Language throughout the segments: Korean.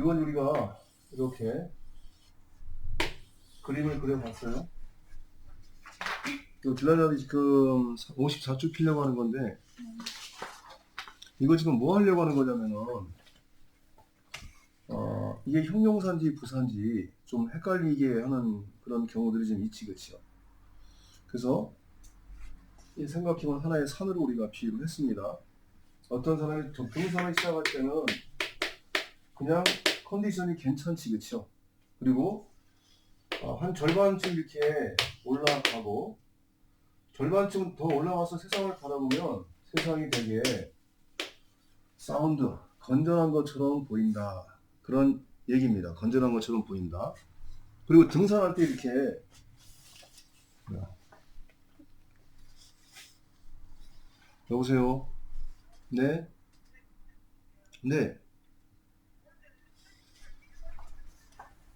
이건 우리가 이렇게 그림을 그려봤어요. 이 딜라자이 지금 54주 피려고 하는 건데 이거 지금 뭐 하려고 하는 거냐면은 어, 이게 형용사인지 부사인지 좀 헷갈리게 하는 그런 경우들이 좀 있지 그치요. 그래서 이 삼각형을 하나의 산으로 우리가 비유를 했습니다. 어떤 사람이 좀 등산을 시작할 때는 그냥 컨디션이 괜찮지 그쵸? 그리고 어, 한 절반쯤 이렇게 올라가고 절반쯤 더 올라가서 세상을 바라보면 세상이 되게 사운드 건전한 것처럼 보인다 그런 얘기입니다. 건전한 것처럼 보인다. 그리고 등산할 때 이렇게 여보세요. 네. 네.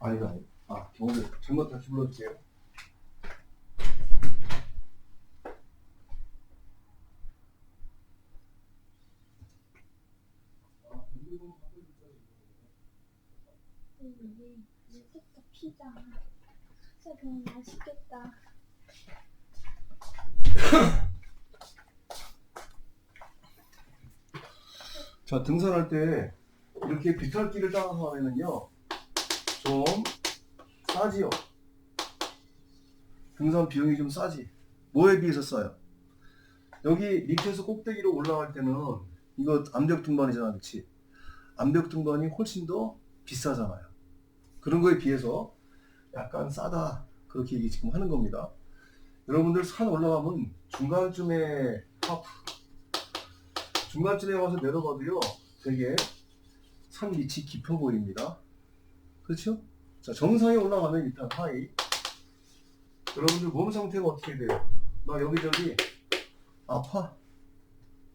아니다. 아니다. 아, 경호대 잘못 다시 불러주세요. 자, 등산할 때 이렇게 비탈길을 따라서 하면은요, 좀 싸지요. 등산 비용이 좀 싸지. 뭐에 비해서 싸요? 여기 밑에서 꼭대기로 올라갈 때는 이거 암벽 등반이잖아, 그렇지? 암벽 등반이 훨씬 더 비싸잖아요. 그런 거에 비해서 약간 싸다 그렇게 얘기 지금 하는 겁니다. 여러분들 산 올라가면 중간쯤에 하프 중간쯤에 와서 내려가도요, 되게 산 밑이 깊어 보입니다. 그렇죠? 자, 정상에 올라가면 일단 하이. 여러분들 몸 상태가 어떻게 돼요? 막 여기저기 아파.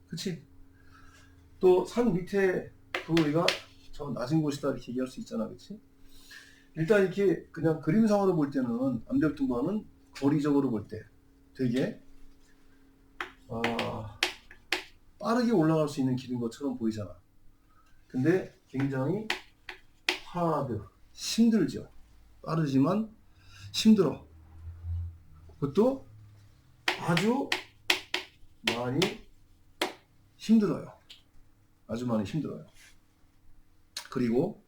그치? 또 산 밑에 그 우리가 저 낮은 곳이다 이렇게 얘기할 수 있잖아, 그치? 일단 이렇게 그냥 그림상으로 볼 때는 암벽 등반은 거리적으로 볼 때 되게 아, 빠르게 올라갈 수 있는 길인 것처럼 보이잖아. 근데 굉장히 하드, 힘들죠. 빠르지만 힘들어. 그것도 아주 많이 힘들어요. 아주 많이 힘들어요. 그리고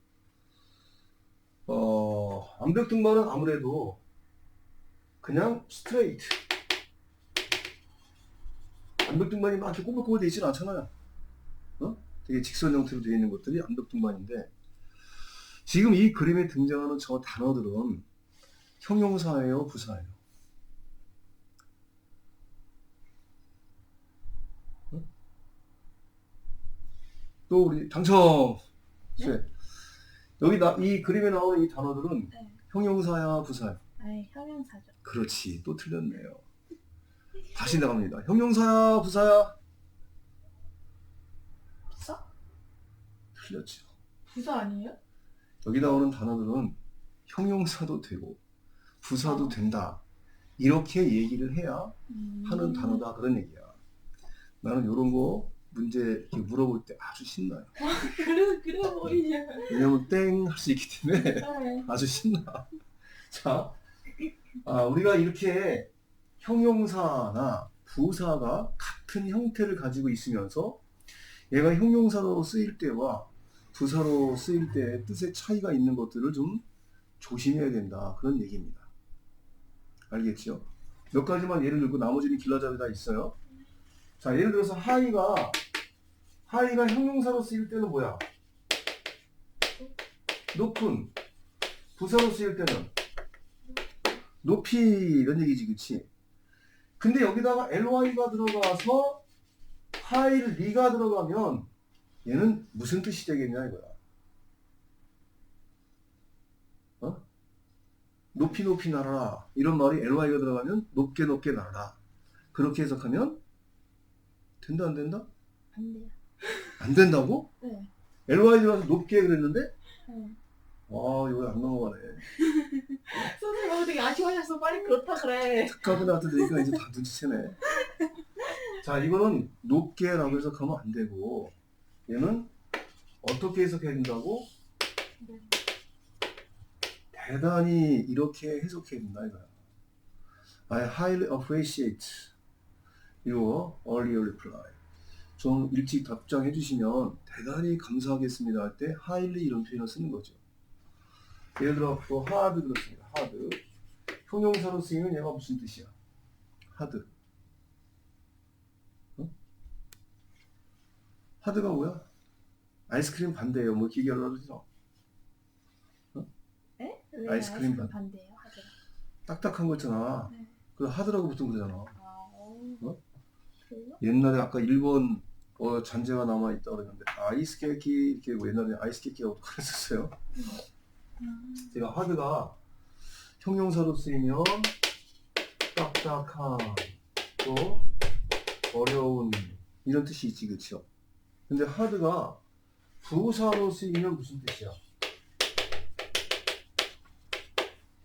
어, 암벽 등반은 아무래도 그냥 스트레이트 암벽 등반이 막 이렇게 꼬불꼬불 되어 있지는 않잖아요. 어? 되게 직선 형태로 되어 있는 것들이 암벽 등반인데 지금 이 그림에 등장하는 저 단어들은 형용사예요, 부사예요. 어? 또 우리 당첨. 네. 여기 나, 이 그림에 나오는 이 단어들은 네. 형용사야, 부사야. 아이 형용사죠. 그렇지, 또 틀렸네요. 다시 나갑니다. 형용사야, 부사야? 부사? 틀렸죠. 부사 아니에요? 여기 나오는 단어들은 형용사도 되고 부사도 어. 된다. 이렇게 얘기를 해야 음. 하는 단어다 그런 얘기야. 나는 이런 거 문제 이렇게 물어볼 때 아주 신나요. 그래 그래 보이죠. 왜냐면 땡 할 수 있기 때문에 네. 아주 신나. 자, 아, 우리가 이렇게 형용사나 부사가 같은 형태를 가지고 있으면서 얘가 형용사로 쓰일 때와 부사로 쓰일 때 뜻의 차이가 있는 것들을 좀 조심해야 된다. 그런 얘기입니다. 알겠죠? 몇 가지만 예를 들고 나머지는 길라잡이 다 있어요. 자, 예를 들어서 하이가 하이가 형용사로 쓰일 때는 뭐야? 높은 부사로 쓰일 때는 높이 이런 얘기지 그치 근데 여기다가 ly가 들어가서 하이를 리가 들어가면 얘는 무슨 뜻이 되겠냐 이거야 어? 높이 높이 날아라 이런 말이 ly가 들어가면 높게 높게 날아라 그렇게 해석하면 된다 안 된다? 안 돼요. 안 된다고? 네. ly 들어가서 높게 그랬는데 네. 아 이거 안 넘어가네 선생님 오늘 되게 아쉬워하셔서 빨리 그렇다 그래. 특가들한테 되니까 이제 다 눈치채네. 자, 이거는 높게라고 해석하면 안 되고, 얘는 어떻게 해석해야 된다고? 네. 대단히 이렇게 해석해야 된다 이거야. I highly appreciate your earlier reply. 좀 일찍 답장해 주시면 대단히 감사하겠습니다 할 때 highly 이런 표현을 쓰는 거죠. 예를 들어 또 hard 그렇습니다. hard. 형용사로 쓰이면 얘가 무슨 뜻이야? hard. 어? Hard가 뭐야? 아이스크림 반대예요. 뭐 하죠. 에? 아이스크림 왜 아이스크림 반- 반대예요? 하죠. 딱딱한 거 있잖아. 네. 그 하드라고 보통 그러잖아. 아, 어. 어? 그래요? 옛날에 아까 일본 어, 잔재가 남아 있다 그랬는데 아이스 케이키 이렇게 뭐 옛날에 아이스 케이키라고 그랬었어요. 음. 제가 하드가 형용사로 쓰이면 딱딱한 또 어려운 이런 뜻이 있지 그쵸? 근데 하드가 부사로 쓰이면 무슨 뜻이야?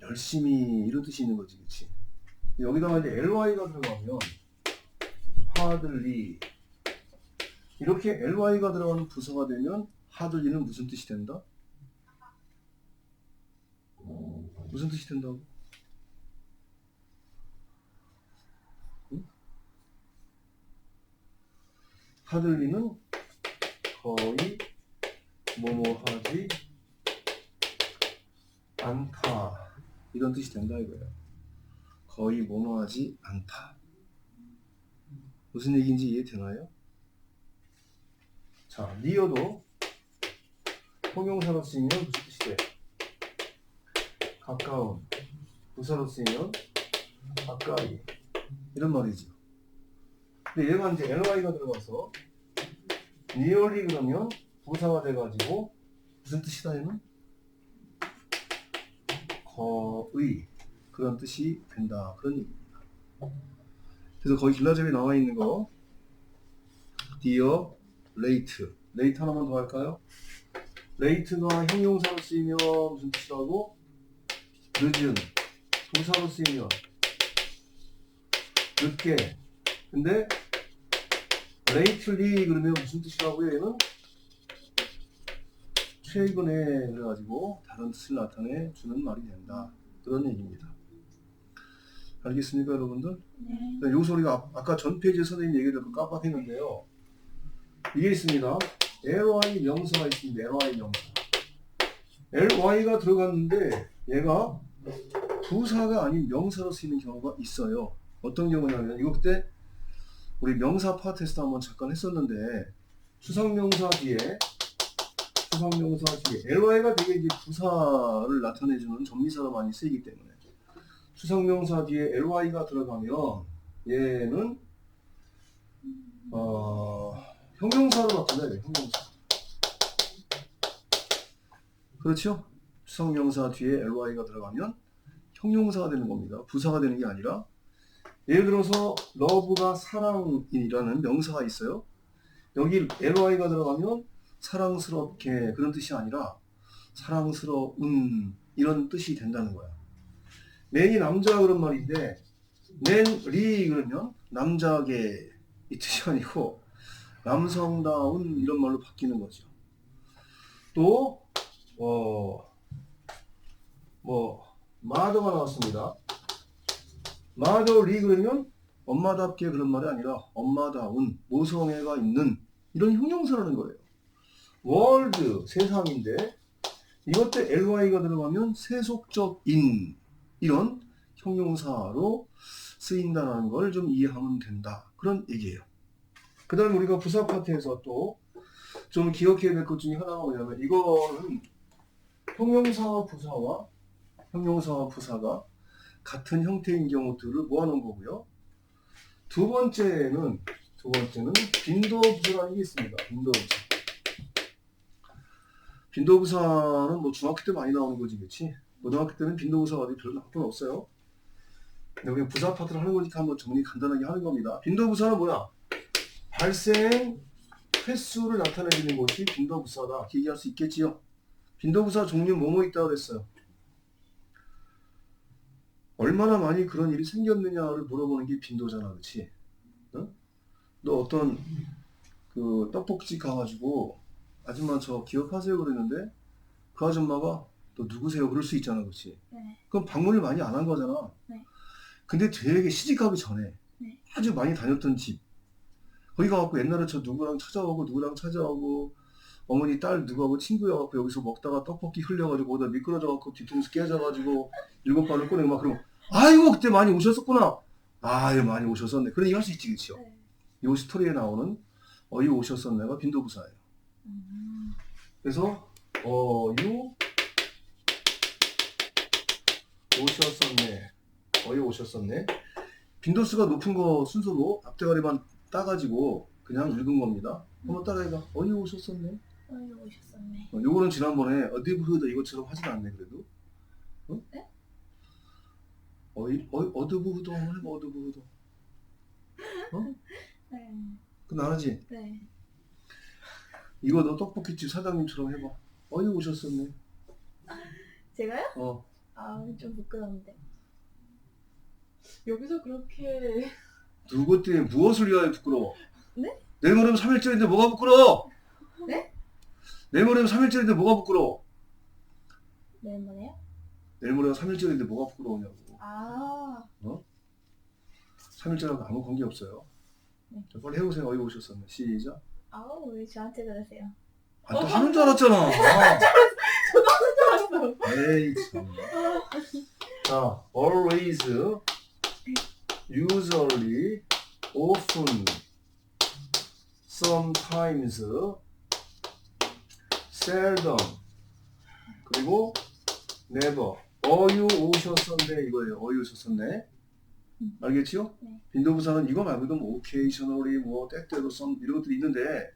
열심히 이런 뜻이 있는 거지 그치? 여기다가 이제 ly가 들어가면 hardly 이렇게 ly가 들어가는 부사가 되면 hardly는 무슨 뜻이 된다? 무슨 뜻이 된다고? 응? 하들리는 거의 뭐뭐하지 않다 이런 뜻이 된다 이거예요. 거의 뭐뭐하지 않다. 무슨 얘기인지 이해되나요? 자, 니어도 형용사로 쓰이면 무슨 뜻이 돼? 가까운 부사로 쓰이면 가까이 이런 말이죠. 근데 얘가 이제 ly가 들어가서 nearly 그러면 부사가 돼가지고 무슨 뜻이다 얘는? 거의 그런 뜻이 된다 그런 얘기입니다. 그래서 거기 길라잡이 나와 있는 거 dear, late, late 하나만 더 할까요? late가 형용사로 쓰이면 무슨 뜻이라고? 늦은 동사로 쓰이면 늦게 근데 lately 그러면 무슨 뜻이라고요 얘는? 최근에 그래가지고 다른 뜻을 나타내 주는 말이 된다. 그런 얘기입니다. 알겠습니까 여러분들? 네. 요 소리가 아- 아까 전 페이지에 선생님 얘기 듣고 깜빡했는데요. 이게 있습니다. Ly 명사가 있습니다. Ly 명사. Ly가 들어갔는데 얘가 부사가 아닌 명사로 쓰이는 경우가 있어요. 어떤 경우냐면 이거 그때 우리 명사 파트에서도 한번 잠깐 했었는데 추상명사 뒤에 추상명사 뒤에 ly가 되게 이제 부사를 나타내주는 전미사로 많이 쓰이기 때문에 추상명사 뒤에 ly가 들어가면 얘는 어, 형용사로 나타내야 돼요. 형용사. 그렇죠? 추상명사 뒤에 ly가 들어가면 형용사가 되는 겁니다. 부사가 되는 게 아니라 예를 들어서 love가 사랑이라는 명사가 있어요. 여기 ly가 들어가면 사랑스럽게 그런 뜻이 아니라 사랑스러운 이런 뜻이 된다는 거야. 맨이 남자 그런 말인데 맨리 그러면 남자게 이 뜻이 아니고 남성다운 이런 말로 바뀌는 거죠. 또 어, 뭐 마더가 나왔습니다. 마더리 그러면 엄마답게 그런 말이 아니라 엄마다운 모성애가 있는 이런 형용사라는 거예요. 월드 세상인데 이것 때 ly가 들어가면 세속적인 이런 형용사로 쓰인다는 걸 좀 이해하면 된다 그런 얘기예요. 그 다음에 우리가 부사 파트에서 또 좀 기억해야 될 것 중에 하나가 뭐냐면 이거는 형용사와 부사와 형용사와 부사가 같은 형태인 경우들을 모아놓은 거고요. 두 번째는 두 번째는 빈도부사라는 게 있습니다. 빈도부사. 빈도부사는 뭐 중학교 때 많이 나오는 거지, 그렇지? 고등학교 때는 빈도부사가 어디 별로 나쁜 없어요. 여기 부사 파트를 하는 거니까 한번 정리 간단하게 하는 겁니다. 빈도부사는 뭐야? 발생 횟수를 나타내주는 것이 빈도부사다. 얘기할 수 있겠지요. 빈도부사 종류 뭐뭐 있다고 그랬어요. 얼마나 많이 그런 일이 생겼느냐를 물어보는 게 빈도잖아, 그렇지? 응? 너 어떤 그 떡볶이집 가가지고 아줌마 저 기억하세요 그랬는데 그 아줌마가 너 누구세요? 그럴 수 있잖아, 그렇지? 네. 그럼 방문을 많이 안 한 거잖아. 네. 근데 되게 시집가기 전에 네. 아주 많이 다녔던 집. 거기 가갖고 옛날에 저 누구랑 찾아오고 누구랑 찾아오고 어머니 딸 누구하고 친구여갖고 여기서 먹다가 떡볶이 흘려가지고 거기다 미끄러져갖고 뒤통수 깨져가지고 일곱 발을 꺼내고 막 그러고 아이고 그때 많이 오셨었구나. 아유 많이 오셨었네. 그런 얘기 할 수 있지 그치요? 네. 이 스토리에 나오는 어이 오셨었네가 빈도부사예요. 음. 그래서 어유 오셨었네. 어이 오셨었네. 빈도수가 높은 거 순서로 앞대가리만 따가지고 그냥 읽은 겁니다. 한번 따라해봐. 어이 오셨었네. 어이 오셨었네. 어, 요거는 지난번에 어디브흐드 이것처럼 하진 않네 그래도. 어? 네? 어이 어이 어드브흐드 한번 해봐 어드브흐드. 네. 그거 나하지 네. 이거 너 떡볶이집 사장님처럼 해봐. 어이 오셨었네. 제가요? 어. 아, 좀 부끄러운데. 여기서 그렇게 누구 때문에 무엇을 위하여 부끄러워? 네? 내일 모레면 3일절인데 뭐가 부끄러워? 네? 내일 모레면 3일절인데 뭐가 부끄러워? 내일 모레요? 내일 모레가 3일절인데 뭐가 부끄러우냐고. 아, 3일절하고 아무 관계 없어요. 네. 자, 빨리 해보세요. 어이 오셨었네. 시작. 아우, 왜 저한테 그러세요? 아, 또 하는 줄 알았잖아. 저도 하는 줄 알았어요. 에이, 참. 자, always, usually, often, sometimes, seldom, 그리고 never. 어유 오셨었네 이거예요. 어유 오셨었네. 음. 알겠지요? 네. 빈도부사는 이거 말고도 뭐 occasionally, 뭐 때때로 some 이런 것들이 있는데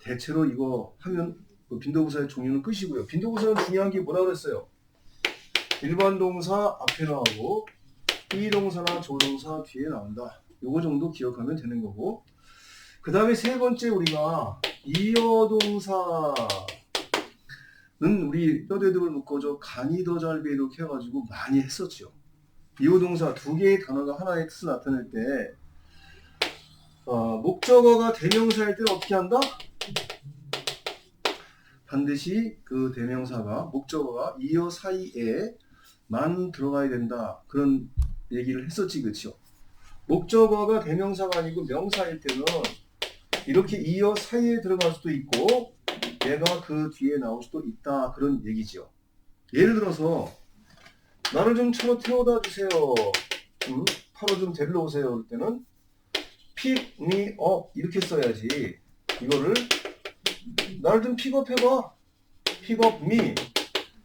대체로 이거 하면 그 빈도부사의 종류는 끝이고요. 빈도부사는 중요한 게 뭐라 그랬어요? 일반 동사 앞에 나오고 비동사나 조 동사 뒤에 나온다. 요거 정도 기억하면 되는 거고. 그 다음에 세 번째 우리가 이어동사 는 우리 뼈대듭을 묶어줘 간이 더 잘 배도 이렇게 해가지고 많이 했었죠. 이어동사 두 개의 단어가 하나의 뜻을 나타낼 때 어, 목적어가 대명사일 때는 어떻게 한다? 반드시 그 대명사가 목적어가 이어 사이에 만 들어가야 된다. 그런 얘기를 했었지, 그렇죠? 목적어가 대명사가 아니고 명사일 때는 이렇게 이어 사이에 들어갈 수도 있고 얘가 그 뒤에 나올 수도 있다. 그런 얘기죠. 예를 들어서 나를 좀 차로 태워다 주세요. 음? 차로 좀 데리러 오세요. 그럴 때는 pick me up 이렇게 써야지. 이거를 나를 좀 픽업 해봐. 픽업 me.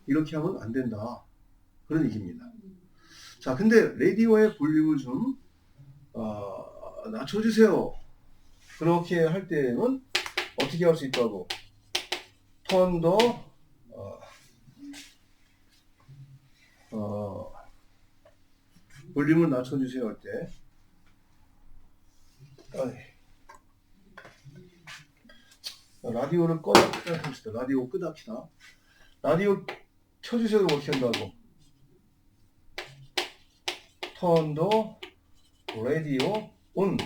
이렇게 하면 안 된다. 그런 얘기입니다. 자, 근데 라디오의 볼륨을 좀 어, 낮춰주세요. 그렇게 할 때는 어떻게 할 수 있다고? 턴 더, 어, 어, 볼륨을 낮춰주세요 할 때. 라디오를 합시다. 라디오 끄다 합시다. 라디오 켜주세요. 어떻게 한다고? 턴더 라디오 온.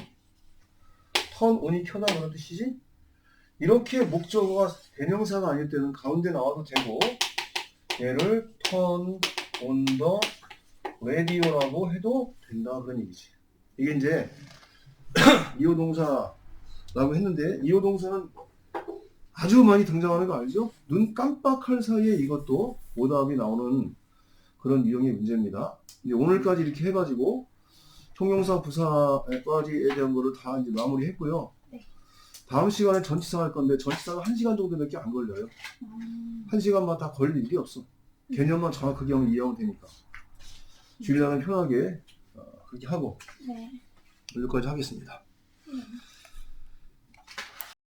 턴 온이 켜다 그런 뜻이지? 이렇게 목적어가 대명사가 아닐 때는 가운데 나와도 되고 얘를 턴온더 라디오라고 해도 된다 그런 얘기지. 이게 이제 이호 동사라고 했는데 이호 동사는 아주 많이 등장하는 거 알죠? 눈 깜빡할 사이에 이것도 오답이 나오는 그런 유형의 문제입니다. 이제 오늘까지 이렇게 해가지고 통용사 부사까지에 대한 거를 다 이제 마무리했고요. 네. 다음 시간에 전치사 할 건데 전치사가 한 시간 정도밖에 안 걸려요. 음, 한 시간만 다 걸릴 일이 없어. 개념만 정확하게 하면 이해하면 되니까. 주일날은 편하게 어, 그렇게 하고 네. 여기까지 하겠습니다. 네.